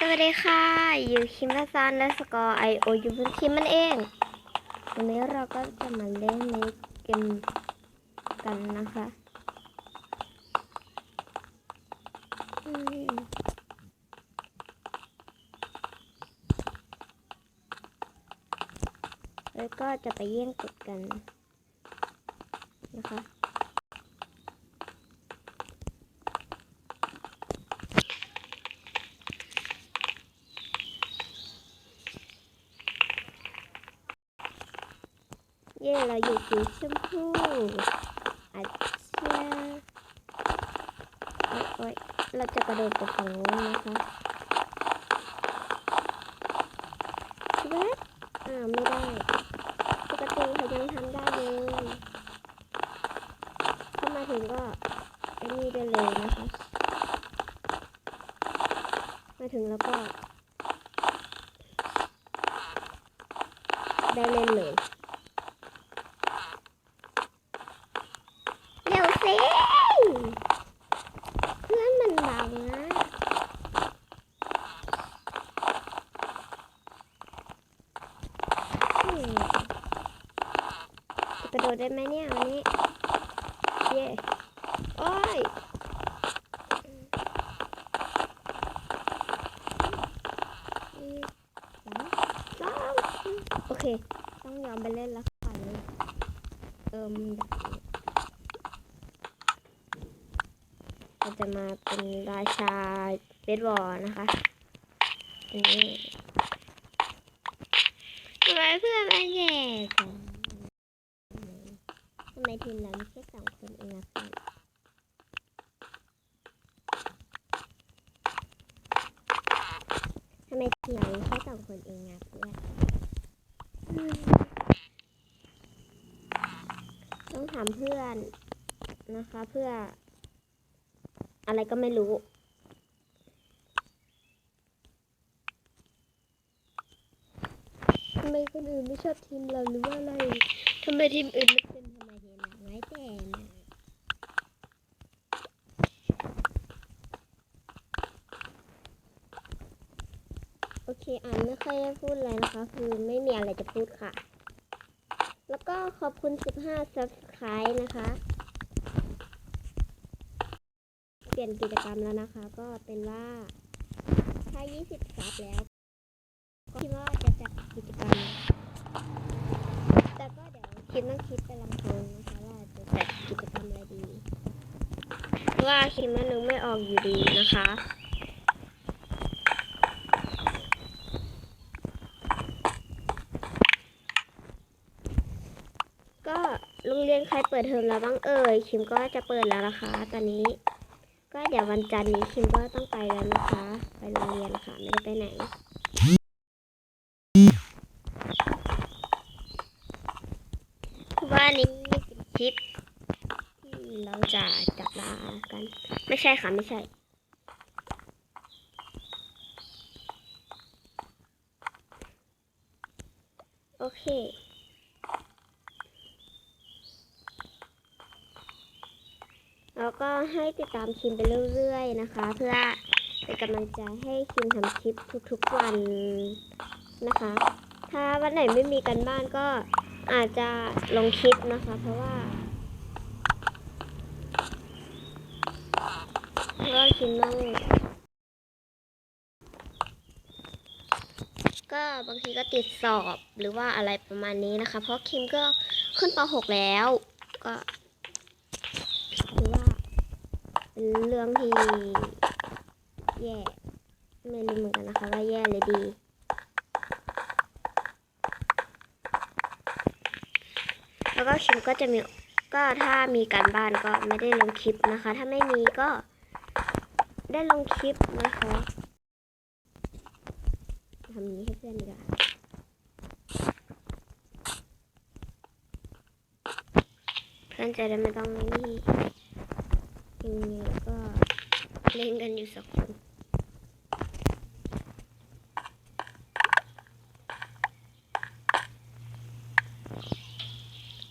สวัสดีค่ะ อยู่คิมและซานและสกอร์ไอโออยู่บนคิมมันเอง วันนี้เราก็จะมาเล่นในเกมกันนะคะแล้วก็จะไปแย่งกดกันนะคะ ย่เราอยู่สีชมพูอาเชียโอ๊ยเราจะกระโดดไปฝั่งนู้นนะคะเวทอ้าไม่ได้ปกติเขายังทำได้เลยเข้ามาถึงก็ไอ้นี่ได้เลยนะคะ มาถึงแล้วก็ได้เล่นเลย เร็วสิเพื่อนมันบังอะอืมจะกระโดดได้ไหมเนี่ยวันนี้ เย่โอ้ยอืมสามสองโอเค ต้องยอมไปเล่นแล้วค่ะเลย เอิมเราจะมาเป็นราชาเบสบอลนะคะนี่ทำไมเพื่อนมาแย่กันทำไมทีมเรามีแค่สองคนเองอะเพื่อนทำไมทีมเรามีแค่สองคนเองอะเพื่อนอืมต้องถามเพื่อนนะคะ เพื่อ อะไรก็ไม่รู้ทำไมคนอื่นไม่ชอบทีมเราหรือว่าอะไรทำไมทีมอื่นไม่เป็นทำไมทีมเราไม่แต่โอเคอ่านไม่ค่อยได้พูดอะไรนะคะ คือไม่มีอะไรจะพูดค่ะ แล้วก็ขอบคุณ 15 subscribe นะคะ เปลี่ยนกิจกรรมแล้วนะคะ ก็เป็นว่า ถ้า 20ซับแล้ว ก็คิดว่าจะจัดกิจกรรม แต่ก็เดี๋ยวคิดต้องคิดไปลำพงนะคะว่าจะจัดกิจกรรมอะไรดี ว่าคิดว่านึกไม่ออกอยู่ดีนะคะ ก็โรง เรียนใครเปิดเทอมแล้วบ้างเอ่ยคิมก็จะเปิดแล้วนะคะ ตอนนี้ ก็เดี๋ยววันจันทร์นี้คิมก็ต้องไปแล้วนะคะ ไปโรงเรียนค่ะไม่ได้ไปไหนว่านี้เป็นคลิปที่เราจะจับลากัน ไม่ใช่ค่ะ ไม่ใช่โอเค แล้วก็ให้ ตามคิมไปเรื่อยๆนะคะ เพื่อเป็นกำลังใจให้คิมทำคลิปทุกๆวันนะคะ ถ้าวันไหนไม่มีกันบ้านก็อาจจะลงคลิปนะคะ เพราะว่าก็คิมต้องก็บางทีก็ติดสอบหรือว่าอะไรประมาณนี้นะคะ เพราะคิมก็ขึ้นป .6 แล้วก็ถือว่า เป็นเรื่องที่แย่ไม่รู้เหมือนกันนะคะว่าแย่เลยดี แล้วก็คิมก็จะมีก็ถ้ามีการบ้านก็ไม่ได้ลงคลิปนะคะ ถ้าไม่มีก็ได้ลงคลิปนะคะทำนี้ให้เพื่อนดีกว่าเพื่อนจะได้ไม่ต้องนี่ คนแล้วก็เล่นกันอยู่สักคน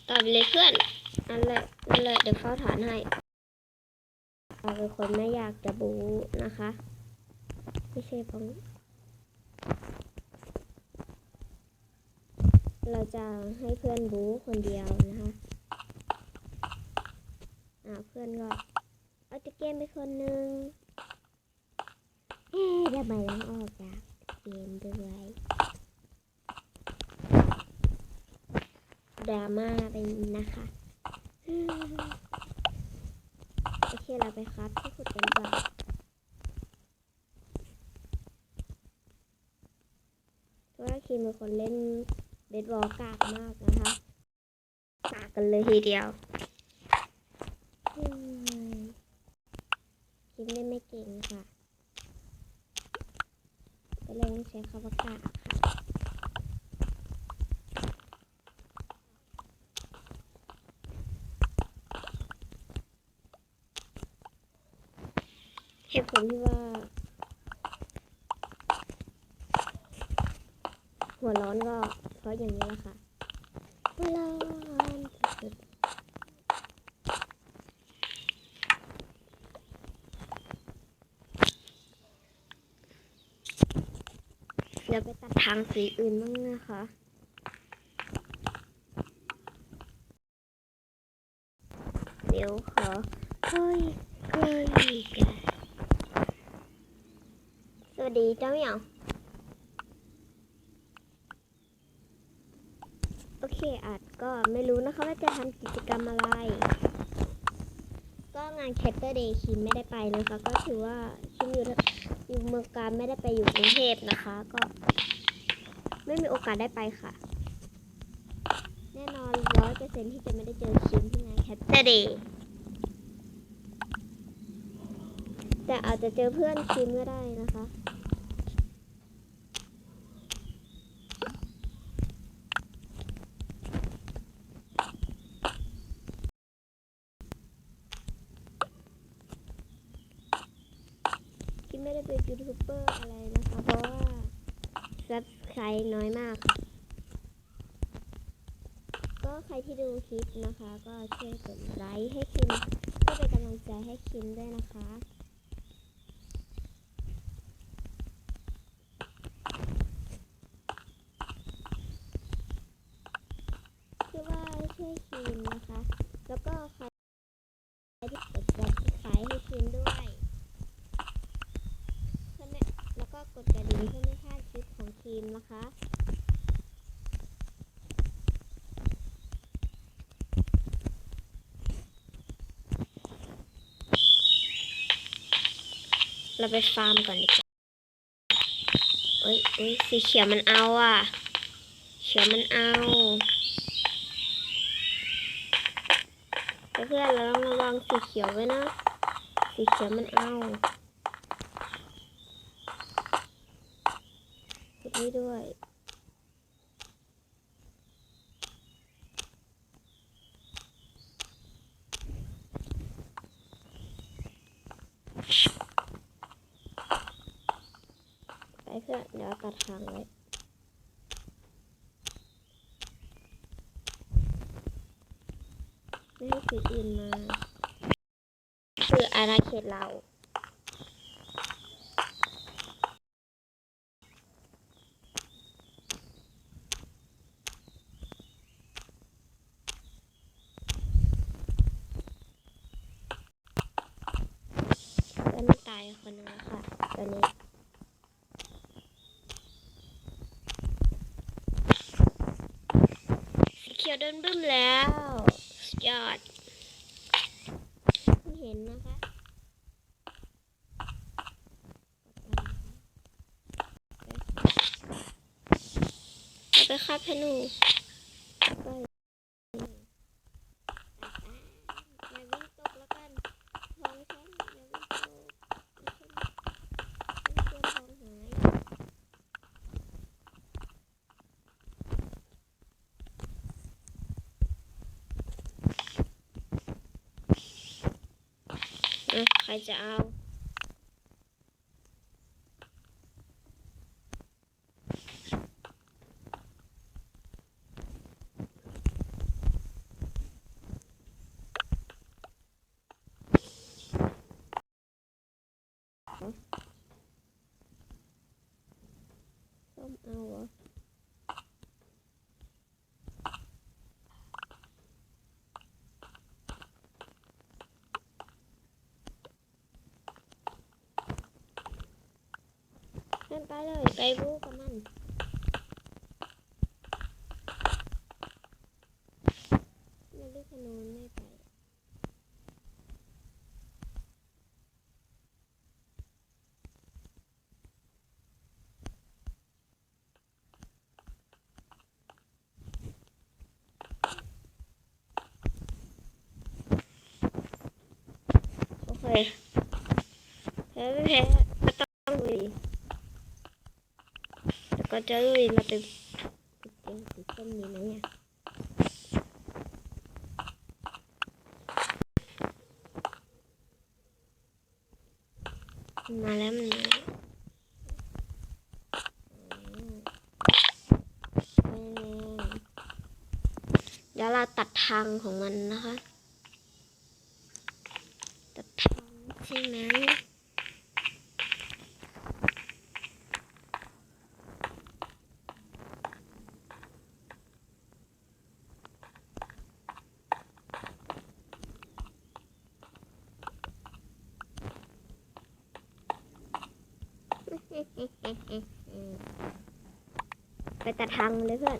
ตอบเลยเพื่อนอันเละอันเละเดี๋ยวเข้าฐานให้เราเป็นคนไม่อยากจะบูนะคะ ไม่ใช่ปองเราจะให้เพื่อนบูคนเดียวนะคะ อ่าเพื่อนก็ เอาจากเกมไปคนหนึ่งเอ๊ะทำไมต้องออกจากเกมด้วยดราม่าไปนะคะโอเคเราไปครับที่ขุดกันก่อนเพราะว่าคิมเป็นคนเล่นเบสบอลกากมากนะคะกากกันเลยทีเดียวอืมคิมเล่นไม่เก่งค่ะ ก็ เลยต้อากาศเหตุผลที่ว่า หัวร้อนก็เพราะอย่างนี้แหละค่ะหัวร้อนสุดๆเดี๋ยวไปตัดทางสีอื่นบ้างนะคะ เดี๋ยวขอเฮ้ยเฮ้ยกันสวัสดีเจ้าเหมียวโอเคอาจก็ไม่รู้นะคะว่าจะทำกิจกรรมอะไร ก็งานแคทเตอร์เดย์คิมไม่ได้ไปนะคะ ก็ถือว่าคิมอยู่อยู่เมืองการไม่ได้ไปอยู่กรุงเทพนะคะ ก็ ไม่มีโอกาสได้ไปค่ะ แน่นอนร้อยเปอร์เซ็นที่จะไม่ได้เจอคิมที่งานแคทเตอร์เดย์แต่อาจจะเจอเพื่อนคิมก็ได้นะคะไม่ได้เป็นยูทูบเบอร์อะไรนะคะ เพราะว่าซับ ใครน้อยมาก ก็ใครที่ดูคลิปนะคะ ก็ช่วยกดไลค์ให้คิมเพื่อเป็นกำลังใจให้คิมด้วยนะคะ คือว่าช่วยคิมนะคะ แล้วก็ใครที่กดซับสไครต์ให้คิมด้วย เพื่อไม่แล้วก็กดกระดิ่งเพื่อไม่พลาดคลิปของทีมนะคะ เราไปฟาร์มก่อนดีกว่าเอ้ยเอ้ยสีเขียวมันเอาอะ เขียวมันเอา เพื่อนเราต้องระวังสีเขียวไว้นะ สีเขียวมันเอา กด นี้ด้วย ไปเพื่อนเดี๋ยวตัดทางไว้ไม่ให้สีอื่นมา คืออาณาเขตเรา เพื่อนตายคนหนึงแล้วค่ะตอนนี้ สี เขียวโดนบึ้มแล้วยอดเพิ่งเห็นนะคะเอาไปครับพนูไปอย่าวิ่งตกแล้วกันทองฉันอย่าวิ่งตกฉันฉันกลัวทองหาย อะใครจะเอา ส้มเอาเหรอ ไปเลย ไปบู๊กับมันไม่ลูกขนนไม่ไปโอเคแพ้ไม่แพ้ก็ต้องลุยแต่ ก็จะลุยมาเป็นเกมสีส้มนี้นะเนี่ยมาแล้วมันเดี๋ยวเราตัดทางของมันนะคะ ตัดทางใช่ไหม ไปตัดทางเลยเพื่อน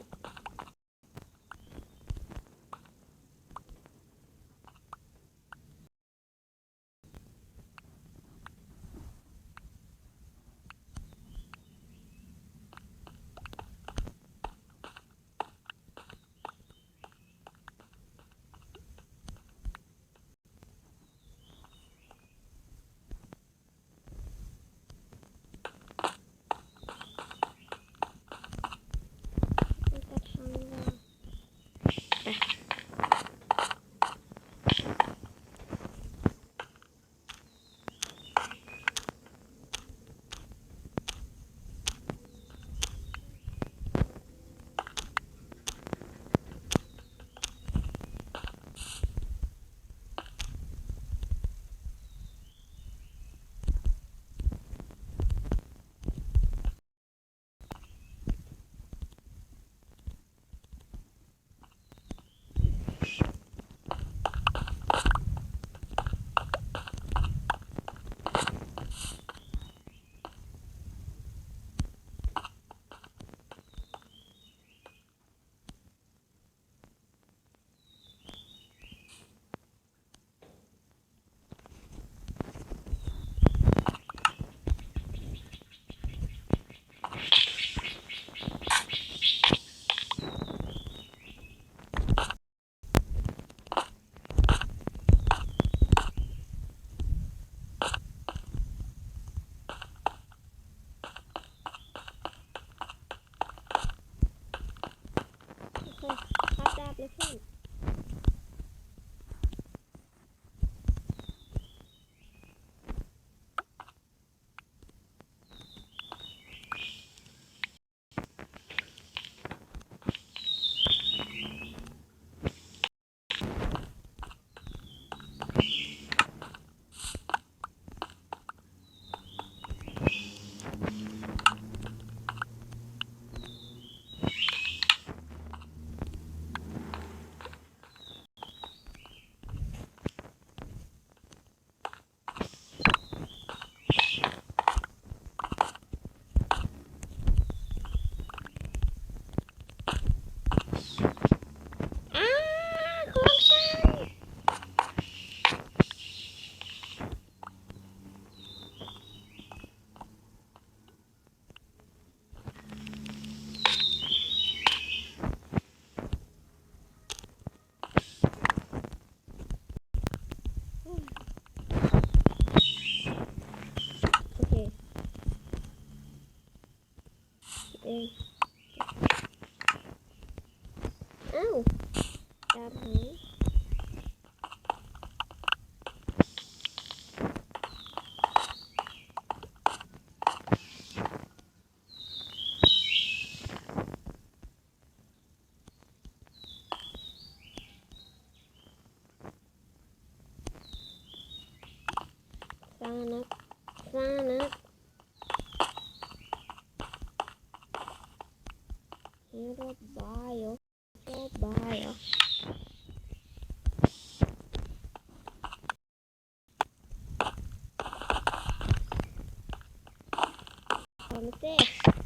อ้าวดาบหายสร้างนักสร้างนักฮีโร่บายเหรอฮีโร่บายเหรอ โ